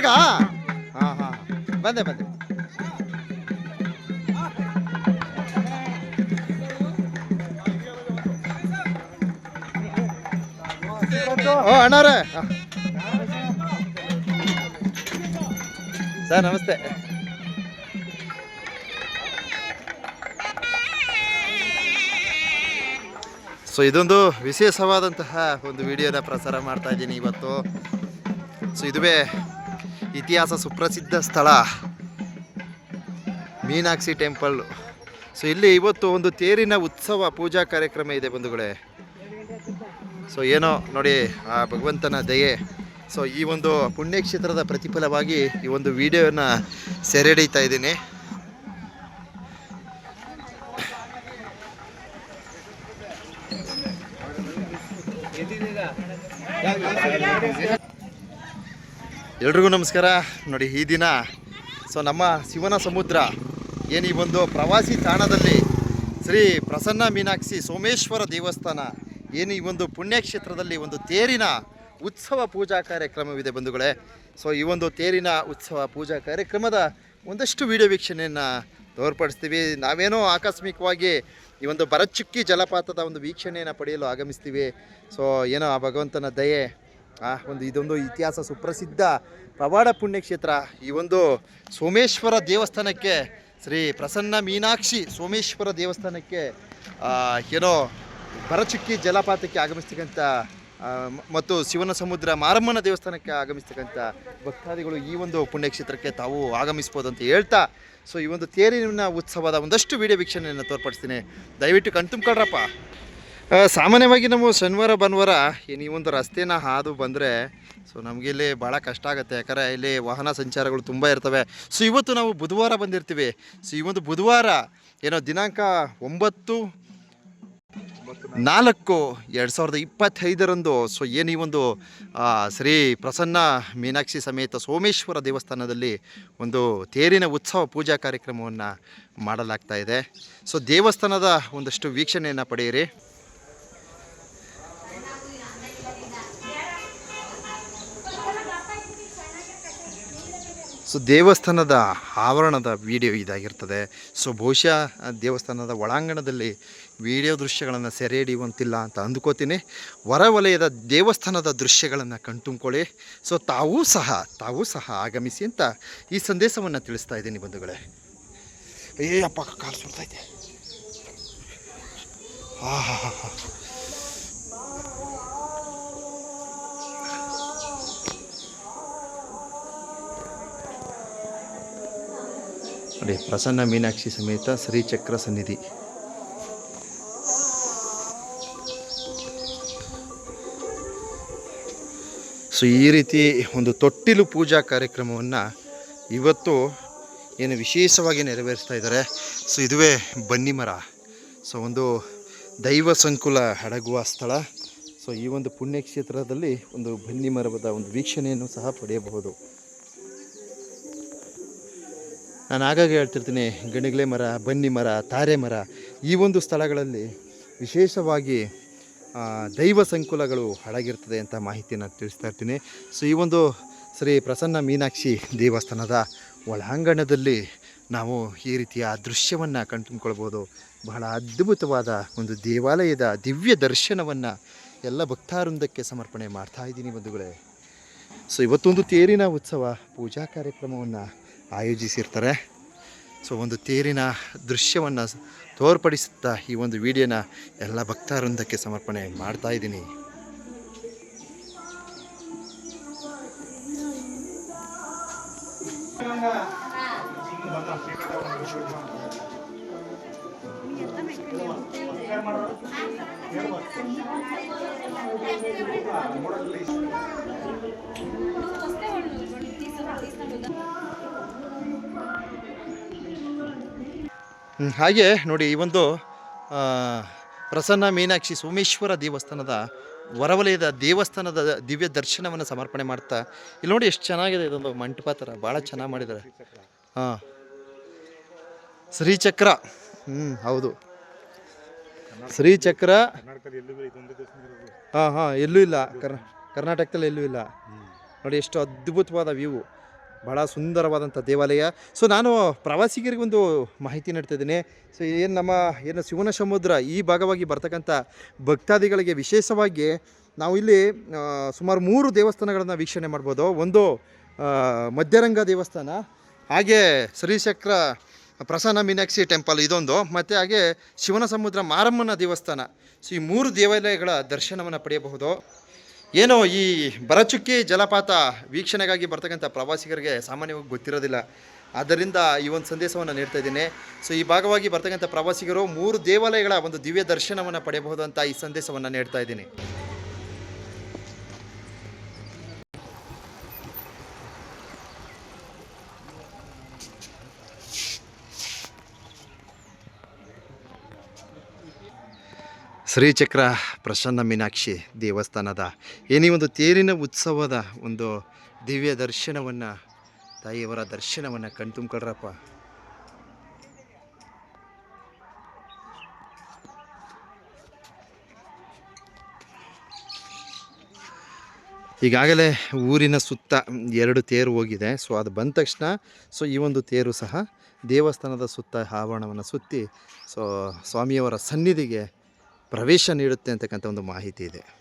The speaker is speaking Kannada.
ಅಲ್ಗಾ ಹಾ ಹಾ ಬಂದೆ ಬಂದೆ. ಓ ಸರ್, ನಮಸ್ತೆ. ಸೊ, ಇದೊಂದು ವಿಶೇಷವಾದಂತಹ ಒಂದು ವಿಡಿಯೋನ ಪ್ರಸಾರ ಮಾಡ್ತಾ ಇದ್ದೀನಿ ಇವತ್ತು. ಸೊ, ಇದುವೇ ಇತಿಹಾಸ ಸುಪ್ರಸಿದ್ಧ ಸ್ಥಳ. ಮೀನಾಕ್ಷಿ ಟೆಂಪಲ್. ಸೊ, ಇಲ್ಲಿ ಇವತ್ತು ಒಂದು ತೇರಿನ ಉತ್ಸವ ಪೂಜಾ ಕಾರ್ಯಕ್ರಮ ಇದೆ ಬಂಧುಗಳೇ. ಸೊ, ಏನೋ ನೋಡಿ, ಆ ಭಗವಂತನ ದಯೆ. ಸೊ, ಈ ಒಂದು ಪುಣ್ಯಕ್ಷೇತ್ರದ ಪ್ರತಿಫಲವಾಗಿ ಈ ಒಂದು ವಿಡಿಯೋನ ಸೆರೆ ಹಿಡಿತಾ ಇದ್ದೀನಿ. ಎಲ್ರಿಗೂ ನಮಸ್ಕಾರ. ನೋಡಿ, ಈ ದಿನ, ಸೊ ನಮ್ಮ ಶಿವನ ಸಮುದ್ರ, ಏನು ಈ ಒಂದು ಪ್ರವಾಸಿ ತಾಣದಲ್ಲಿ ಶ್ರೀ ಪ್ರಸನ್ನ ಮೀನಾಕ್ಷಿ ಸೋಮೇಶ್ವರ ದೇವಸ್ಥಾನ, ಏನು ಈ ಒಂದು ಪುಣ್ಯಕ್ಷೇತ್ರದಲ್ಲಿ ಒಂದು ತೇರಿನ ಉತ್ಸವ ಪೂಜಾ ಕಾರ್ಯಕ್ರಮವಿದೆ ಬಂಧುಗಳೇ. ಸೊ, ಈ ಒಂದು ತೇರಿನ ಉತ್ಸವ ಪೂಜಾ ಕಾರ್ಯಕ್ರಮದ ಒಂದಷ್ಟು ವಿಡಿಯೋ ವೀಕ್ಷಣೆಯನ್ನು ತೋರ್ಪಡಿಸ್ತೀವಿ. ನಾವೇನೋ ಆಕಸ್ಮಿಕವಾಗಿ ಈ ಒಂದು ಬರಚುಕ್ಕಿ ಜಲಪಾತದ ಒಂದು ವೀಕ್ಷಣೆಯನ್ನು ಪಡೆಯಲು ಆಗಮಿಸ್ತೀವಿ. ಸೊ, ಏನೋ ಆ ಭಗವಂತನ ದಯೆ ಆ, ಒಂದು ಇದೊಂದು ಇತಿಹಾಸ ಸುಪ್ರಸಿದ್ಧ ಪವಾಡ ಪುಣ್ಯಕ್ಷೇತ್ರ. ಈ ಒಂದು ಸೋಮೇಶ್ವರ ದೇವಸ್ಥಾನಕ್ಕೆ, ಶ್ರೀ ಪ್ರಸನ್ನ ಮೀನಾಕ್ಷಿ ಸೋಮೇಶ್ವರ ದೇವಸ್ಥಾನಕ್ಕೆ ಏನೋ ಬರಚುಕ್ಕಿ ಜಲಪಾತಕ್ಕೆ ಆಗಮಿಸ್ತಕ್ಕಂಥ ಮತ್ತು ಶಿವನ ಸಮುದ್ರ ಮಾರಮ್ಮನ ದೇವಸ್ಥಾನಕ್ಕೆ ಆಗಮಿಸ್ತಕ್ಕಂಥ ಭಕ್ತಾದಿಗಳು ಈ ಒಂದು ಪುಣ್ಯಕ್ಷೇತ್ರಕ್ಕೆ ತಾವು ಆಗಮಿಸ್ಬೋದು ಅಂತ ಹೇಳ್ತಾ, ಸೊ ಈ ಒಂದು ತೇರಿನ ಉತ್ಸವದ ಒಂದಷ್ಟು ವಿಡಿಯೋ ವೀಕ್ಷಣೆಯನ್ನು ತೋರ್ಪಡಿಸ್ತೀನಿ. ದಯವಿಟ್ಟು ಕಣ್ತುಂಬ್ಕೊಳ್ರಪ್ಪ. ಸಾಮಾನ್ಯವಾಗಿ ನಾವು ಶನಿವಾರ, ಭಾನುವಾರ ಈ ಒಂದು ರಸ್ತೆನ ಹಾದು ಬಂದರೆ, ಸೊ ನಮಗೆ ಇಲ್ಲಿ ಭಾಳ ಕಷ್ಟ ಆಗುತ್ತೆ. ಯಾಕಂದರೆ ಇಲ್ಲಿ ವಾಹನ ಸಂಚಾರಗಳು ತುಂಬ ಇರ್ತವೆ. ಸೊ ಇವತ್ತು ನಾವು ಬುಧವಾರ ಬಂದಿರ್ತೀವಿ. ಸೊ ಈ ಒಂದು ಬುಧವಾರ ಏನೋ ದಿನಾಂಕ ಒಂಬತ್ತು, ನಾಲ್ಕು, ಎರಡು ಸಾವಿರದ ಇಪ್ಪತ್ತೈದರಂದು ಸೊ ಏನು ಈ ಒಂದು ಶ್ರೀ ಪ್ರಸನ್ನ ಮೀನಾಕ್ಷಿ ಸಮೇತ ಸೋಮೇಶ್ವರ ದೇವಸ್ಥಾನದಲ್ಲಿ ಒಂದು ತೇರಿನ ಉತ್ಸವ ಪೂಜಾ ಕಾರ್ಯಕ್ರಮವನ್ನು ಮಾಡಲಾಗ್ತಾ ಇದೆ. ಸೊ ದೇವಸ್ಥಾನದ ಒಂದಷ್ಟು ವೀಕ್ಷಣೆಯನ್ನು ಪಡೆಯಿರಿ. ಸೊ ದೇವಸ್ಥಾನದ ಆವರಣದ ವಿಡಿಯೋ ಇದಾಗಿರ್ತದೆ. ಸೊ ಬಹುಶಃ ದೇವಸ್ಥಾನದ ಒಳಾಂಗಣದಲ್ಲಿ ವಿಡಿಯೋ ದೃಶ್ಯಗಳನ್ನು ಸೆರೆ ಹಿಡಿಯುವಂತಿಲ್ಲ ಅಂತ ಅಂದ್ಕೋತೀನಿ. ಹೊರವಲಯದ ದೇವಸ್ಥಾನದ ದೃಶ್ಯಗಳನ್ನು ಕಣ್ತುಂಬ್ಕೊಳ್ಳಿ. ಸೊ ತಾವೂ ಸಹ ತಾವೂ ಸಹ ಆಗಮಿಸಿ ಅಂತ ಈ ಸಂದೇಶವನ್ನು ತಿಳಿಸ್ತಾ ಇದ್ದೀನಿ ಬಂಧುಗಳೇ. ಏ ಅಪ್ಪ ಕಾಲು ಸುಡ್ತೈತೆ ಹಾಂ ಹಾ ಹಾಂ ಹಾ ನೋಡಿ, ಪ್ರಸನ್ನ ಮೀನಾಕ್ಷಿ ಸಮೇತ ಶ್ರೀಚಕ್ರ ಸನ್ನಿಧಿ. ಸೊ, ಈ ರೀತಿ ಒಂದು ತೊಟ್ಟಿಲು ಪೂಜಾ ಕಾರ್ಯಕ್ರಮವನ್ನು ಇವತ್ತು ಏನು ವಿಶೇಷವಾಗಿ ನೆರವೇರಿಸ್ತಾ ಇದ್ದಾರೆ. ಸೊ, ಇದುವೇ ಬನ್ನಿ ಮರ. ಸೊ, ಒಂದು ದೈವ ಸಂಕುಲ ಅಡಗುವ ಸ್ಥಳ. ಸೊ, ಈ ಒಂದು ಪುಣ್ಯಕ್ಷೇತ್ರದಲ್ಲಿ ಒಂದು ಬನ್ನಿ ಮರದ ಒಂದು ವೀಕ್ಷಣೆಯನ್ನು ಸಹ ಪಡೆಯಬಹುದು. ನಾನು ಆಗಾಗ ಹೇಳ್ತಿರ್ತೀನಿ, ಗಣಿಗಲೆ ಮರ, ಬನ್ನಿ ಮರ, ತಾರೆ ಮರ, ಈ ಒಂದು ಸ್ಥಳಗಳಲ್ಲಿ ವಿಶೇಷವಾಗಿ ದೈವ ಸಂಕುಲಗಳು ಅಡಗಿರ್ತದೆ ಅಂತ ಮಾಹಿತಿಯನ್ನು ತಿಳಿಸ್ತಾ ಇರ್ತೀನಿ. ಸೊ ಈ ಒಂದು ಶ್ರೀ ಪ್ರಸನ್ನ ಮೀನಾಕ್ಷಿ ದೇವಸ್ಥಾನದ ಒಳಾಂಗಣದಲ್ಲಿ ನಾವು ಈ ರೀತಿಯ ದೃಶ್ಯವನ್ನು ಕಂಡುಕೊಳ್ಬೋದು. ಬಹಳ ಅದ್ಭುತವಾದ ಒಂದು ದೇವಾಲಯದ ದಿವ್ಯ ದರ್ಶನವನ್ನು ಎಲ್ಲ ಭಕ್ತಾವೃಂದಕ್ಕೆ ಸಮರ್ಪಣೆ ಮಾಡ್ತಾ ಇದ್ದೀನಿ ಬಂಧುಗಳೇ. ಸೊ ಇವತ್ತೊಂದು ತೇರಿನ ಉತ್ಸವ ಪೂಜಾ ಕಾರ್ಯಕ್ರಮವನ್ನು ಆಯೋಜಿಸಿರ್ತಾರೆ. ಸೊ ಒಂದು ತೇರಿನ ದೃಶ್ಯವನ್ನು ತೋರ್ಪಡಿಸುತ್ತಾ ಈ ಒಂದು ವಿಡಿಯೋನ ಎಲ್ಲ ಭಕ್ತಾವೃಂದಕ್ಕೆ ಸಮರ್ಪಣೆ ಮಾಡ್ತಾ ಇದ್ದೀನಿ. ಹಾಗೆ ನೋಡಿ ಈ ಒಂದು ಪ್ರಸನ್ನ ಮೀನಾಕ್ಷಿ ಸೋಮೇಶ್ವರ ದೇವಸ್ಥಾನದ ವರವಲಯದ ದೇವಸ್ಥಾನದ ದಿವ್ಯ ದರ್ಶನವನ್ನು ಸಮರ್ಪಣೆ ಮಾಡ್ತಾ, ಇಲ್ಲಿ ನೋಡಿ ಎಷ್ಟು ಚೆನ್ನಾಗಿದೆ ಇದೊಂದು ಮಂಟಪ ಥರ ಭಾಳ ಚೆನ್ನಾಗಿ ಮಾಡಿದ್ದಾರೆ. ಹಾಂ. ಶ್ರೀಚಕ್ರ ಹ್ಞೂ ಹೌದು. ಶ್ರೀಚಕ್ರ, ಹಾಂ ಹಾಂ, ಎಲ್ಲೂ ಇಲ್ಲ. ಕರ್ ಕರ್ನಾಟಕದಲ್ಲಿ ಎಲ್ಲೂ ಇಲ್ಲ. ನೋಡಿ ಎಷ್ಟು ಅದ್ಭುತವಾದ ವ್ಯೂ ಭಾಳ ಸುಂದರವಾದಂಥ ದೇವಾಲಯ. ಸೊ ನಾನು ಪ್ರವಾಸಿಗರಿಗೆ ಒಂದು ಮಾಹಿತಿ ನೀಡ್ತಾ ಇದ್ದೀನಿ ಸೊ ಏನು ನಮ್ಮ, ಏನು ಶಿವನ ಸಮುದ್ರ ಈ ಭಾಗವಾಗಿ ಬರ್ತಕ್ಕಂಥ ಭಕ್ತಾದಿಗಳಿಗೆ ವಿಶೇಷವಾಗಿ ನಾವು ಇಲ್ಲಿ ಸುಮಾರು ಮೂರು ದೇವಸ್ಥಾನಗಳನ್ನು ವೀಕ್ಷಣೆ ಮಾಡ್ಬೋದು. ಒಂದು ಮಧ್ಯರಂಗ ದೇವಸ್ಥಾನ, ಹಾಗೆ ಶ್ರೀಚಕ್ರ ಪ್ರಸನ್ನ ಮೀನಾಕ್ಷಿ ಟೆಂಪಲ್ ಇದೊಂದು, ಮತ್ತು ಹಾಗೆ ಶಿವನ ಸಮುದ್ರ ಮಾರಮ್ಮನ ದೇವಸ್ಥಾನ. ಸೊ ಈ ಮೂರು ದೇವಾಲಯಗಳ ದರ್ಶನವನ್ನು ಪಡೆಯಬಹುದು. ಏನೋ ಈ ಬರಚುಕ್ಕಿ ಜಲಪಾತ ವೀಕ್ಷಣೆಗಾಗಿ ಬರ್ತಕ್ಕಂಥ ಪ್ರವಾಸಿಗರಿಗೆ ಸಾಮಾನ್ಯವಾಗಿ ಗೊತ್ತಿರೋದಿಲ್ಲ. ಆದ್ದರಿಂದ ಈ ಒಂದು ಸಂದೇಶವನ್ನು ನೀಡ್ತಾ ಇದ್ದೀನಿ. ಸೊ ಈ ಭಾಗವಾಗಿ ಬರ್ತಕ್ಕಂಥ ಪ್ರವಾಸಿಗರು ಮೂರು ದೇವಾಲಯಗಳ ಒಂದು ದಿವ್ಯ ದರ್ಶನವನ್ನು ಪಡೆಯಬಹುದು ಅಂತ ಈ ಸಂದೇಶವನ್ನು ನೀಡ್ತಾ ಇದ್ದೀನಿ. ಶ್ರೀಚಕ್ರ ಪ್ರಸನ್ನ ಮೀನಾಕ್ಷಿ ದೇವಸ್ಥಾನದ ಏನೇ ಒಂದು ತೇರಿನ ಉತ್ಸವದ ಒಂದು ದಿವ್ಯ ದರ್ಶನವನ್ನು ತಾಯಿಯವರ ದರ್ಶನವನ್ನು ಕಣ್ತುಂಬ್ಕೊಳ್ರಪ್ಪ ಈಗಾಗಲೇ ಊರಿನ ಸುತ್ತ ಎರಡು ತೇರು ಹೋಗಿದೆ. ಸೊ ಅದು ಬಂದ ತಕ್ಷಣ ಸೊ ಈ ಒಂದು ತೇರು ಸಹ ದೇವಸ್ಥಾನದ ಸುತ್ತ ಆವರಣವನ್ನು ಸುತ್ತಿ ಸೊ ಸ್ವಾಮಿಯವರ ಸನ್ನಿಧಿಗೆ ಪ್ರವೇಶ ನೀಡುತ್ತೆ ಅಂತಕ್ಕಂಥ ಒಂದು ಮಾಹಿತಿ ಇದೆ.